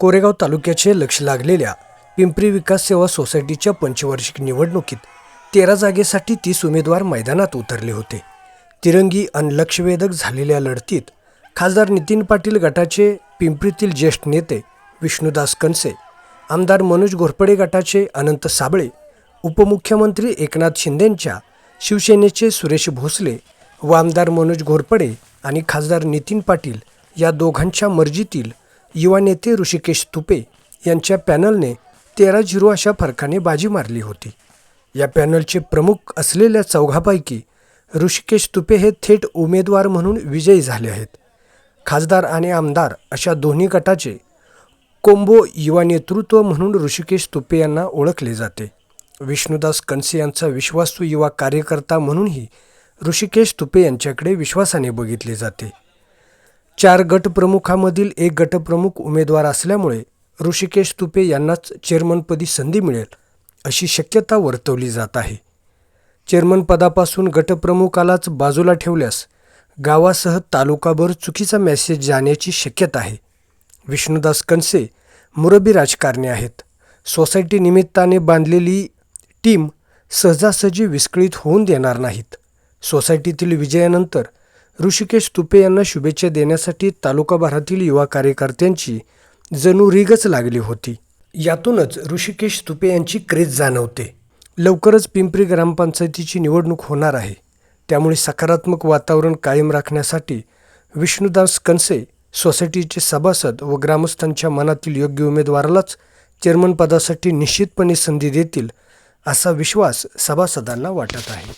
कोरेगाव तालुक्याचे लक्ष लागलेल्या पिंपरी विकास सेवा सोसायटीच्या पंचवार्षिक निवडणुकीत तेरा जागेसाठी तीस उमेदवार मैदानात उतरले होते. तिरंगी अनलक्षवेधक झालेल्या लढतीत खासदार नितीन पाटील गटाचे पिंपरीतील ज्येष्ठ नेते विष्णुदास कनसे आमदार मनोज घोरपडे गटाचे अनंत साबळे उपमुख्यमंत्री एकनाथ शिंदेंच्या शिवसेनेचे सुरेश भोसले व आमदार मनोज घोरपडे आणि खासदार नितीन पाटील या दोघांच्या मर्जीतील युवा नेते ऋषिकेश तुपे यांच्या पॅनलने तेरा झिरो अशा फरकाने बाजी मारली होती. या पॅनलचे प्रमुख असलेल्या चौघापैकी ऋषिकेश तुपे हे थेट उमेदवार म्हणून विजयी झाले आहेत. खासदार आणि आमदार अशा दोन्ही गटाचे कोंबो युवा नेतृत्व म्हणून ऋषिकेश तुपे यांना ओळखले जाते. विष्णुदास कनसे यांचा विश्वासू युवा कार्यकर्ता म्हणूनही ऋषिकेश तुपे यांच्याकडे विश्वासाने बघितले जाते. चार गटप्रमुखामधील एक गटप्रमुख उमेदवार असल्यामुळे ऋषिकेश तुपे यांनाच चेअरमनपदी संधी मिळेल अशी शक्यता वर्तवली जात आहे. चेअरमनपदापासून गटप्रमुखालाच बाजूला ठेवल्यास गावासह तालुकाभर चुकीचा मेसेज जाण्याची शक्यता आहे. विष्णुदास कनसे मुरबी राजकारणी आहेत. सोसायटी निमित्ताने बांधलेली टीम सहजासहजी विस्कळीत होऊन देणार नाहीत. सोसायटीतील विजयानंतर ऋषिकेश तुपे यांना शुभेच्छा देण्यासाठी तालुकाभरातील युवा कार्यकर्त्यांची जणू रीगच लागली होती. यातूनच ऋषिकेश तुपे यांची क्रेज जाणवते. लवकरच पिंपरी ग्रामपंचायतीची निवडणूक होणार आहे. त्यामुळे सकारात्मक वातावरण कायम राखण्यासाठी विष्णुदास कनसे सोसायटीचे सभासद व ग्रामस्थांच्या मनातील योग्य उमेदवारालाच चेअरमन पदासाठी निश्चितपणे संधी देतील असा विश्वास सभासदांना वाटत आहे.